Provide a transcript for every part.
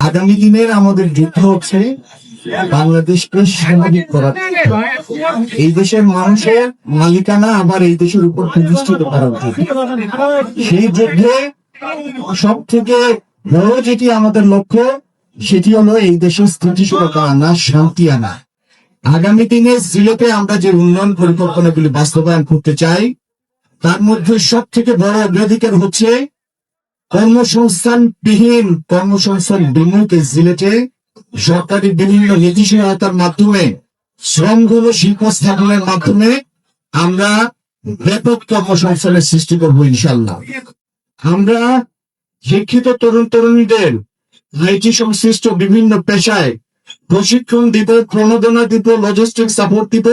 আগামী দিনের আমাদের যুদ্ধ হচ্ছে বাংলাদেশকে স্বাভাবিক করা এই দেশের মানুষের মালিকানা আবার এই দেশের উপর প্রতিষ্ঠিত করা উচিত সেই যুদ্ধে সব থেকে বড় যেটি আমাদের লক্ষ্য সেটি হলো এই দেশের স্থিতিশীলতা আনা শান্তি আনা। আগামী দিনে সিলেটে আমরা যে উন্নয়ন পরিকল্পনাগুলি বাস্তবায়ন করতে চাই, তার মধ্যে সব থেকে বড় অগ্রাধিকার হচ্ছে কর্মসংস্থান বিহীন কর্মসংস্থান বিমুখ সিলেটে সরকারি বিভিন্ন নীতি সহায়তার মাধ্যমে শ্রমগুলো শিল্প স্থাপনের মাধ্যমে আমরা ব্যাপক কর্মসংস্থানের সৃষ্টি করব ইনশাল্লাহ আমরা শিক্ষিত তরুণ তরুণীদের আইটি সংশ্লিষ্ট বিভিন্ন পেশায় প্রশিক্ষণ দিব, প্রণোদনা দিব লজিস্টিক সাপোর্ট দিব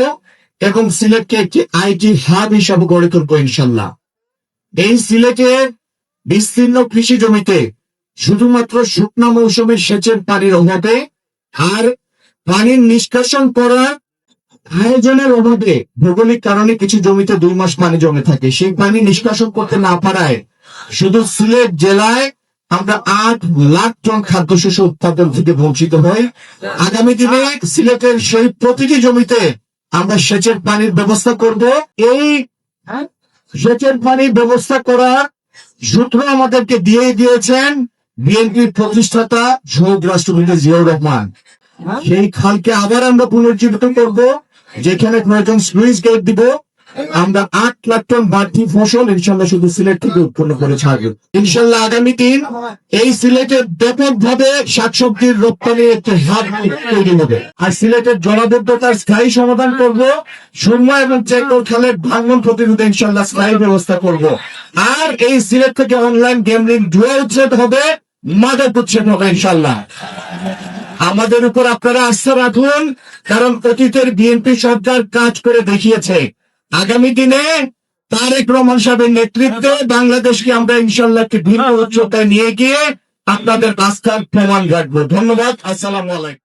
এবং সিলেটকে একটি আইটি হাব হিসাবে গড়ে তুলবো ইনশাল্লাহ এই সিলেটের বিস্তীর্ণ কৃষি জমিতে শুধুমাত্র শুকনো মৌসুমে সেচের পানির অভাবে আর পানির নিষ্কাশন করা আয়োজনের অভাবে ভৌগোলিক কারণে কিছু জমিতে দুই মাস পানি জমে থাকে। সেই পানি নিষ্কাশন করতে না পারায় শুধু সিলেট জেলায় আমরা আট লাখ টন খাদ্যশস্য উৎপাদন থেকে বঞ্চিত হই আগামী দিনে সিলেটের সেই প্রতিটি জমিতে আমরা সেচের পানির ব্যবস্থা করব। এই সেচের পানির ব্যবস্থা করার সূত্র আমাদেরকে দিয়ে দিয়েছেন বিএনপির প্রতিষ্ঠাতা শহীদ রাষ্ট্রপতি জিয়াউর রহমান। সেই খালকে আবার আমরা পুনর্জীবিত করব, যেখানে প্রয়োজন সুইচ গেট দিব। আমরা আট লাখ টন বাড়তি ফসল ইনশাল্লাহ শুধু সিলেট থেকে উৎপন্ন করে ছাড়ব। ইনশাল্লাহ আগামী দিন এই সিলেটে ব্যাপক ভাবে শাকসবজির রপ্তানি একটি হাব তৈরি হবে। আর সিলেটের জলাবদ্ধতার স্থায়ী সমাধান করব, সুরমা এবং চেকর খালের ভাঙন প্রতিরোধে ইনশাল্লাহ স্থায়ী ব্যবস্থা করব। আর এই সিলেট থেকে অনলাইন গেমলিং জুয়া উচ্ছেদ হবে, মাদক উচ্ছেদ হবে ইনশাল্লাহ। আমাদের উপর আপনারা আস্থা রাখুন, কারণ অতীতের বিএনপি সরকার কাজ করে দেখিয়েছে। আগামী দিনে তারেক রহমান সাহেবের নেতৃত্বে বাংলাদেশকে আমরা ইনশাল্লাহ একটি ভিন্ন উচ্চতায় নিয়ে গিয়ে আপনাদের রাস্তার প্রমাণ ঘাটবো ধন্যবাদ। আসসালাম আলাইকুম।